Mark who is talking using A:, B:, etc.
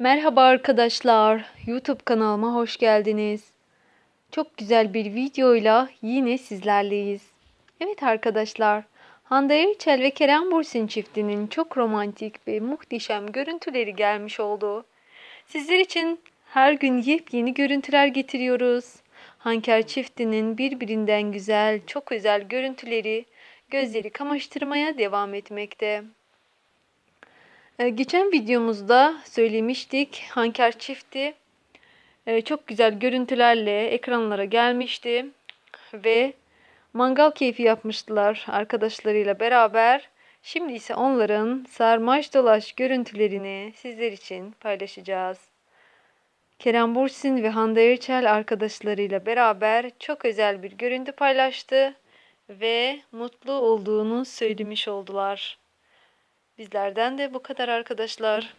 A: Merhaba arkadaşlar. YouTube kanalıma hoş geldiniz. Çok güzel bir videoyla yine sizlerleyiz. Evet arkadaşlar, Hande Erçel ve Kerem Bürsin çiftinin çok romantik ve muhteşem görüntüleri gelmiş oldu. Sizler için her gün yepyeni görüntüler getiriyoruz. Hanker çiftinin birbirinden güzel, çok özel görüntüleri gözleri kamaştırmaya devam etmekte. Ee, Geçen videomuzda söylemiştik. Hanker çifti e, çok güzel görüntülerle ekranlara gelmişti ve mangal keyfi yapmıştılar arkadaşlarıyla beraber. Şimdi ise onların sarmaş dolaş görüntülerini sizler için paylaşacağız. Kerem Bürsin ve Hande Erçel arkadaşlarıyla beraber çok özel bir görüntü paylaştı ve mutlu olduğunu söylemiş oldular. Bizlerden de bu kadar arkadaşlar.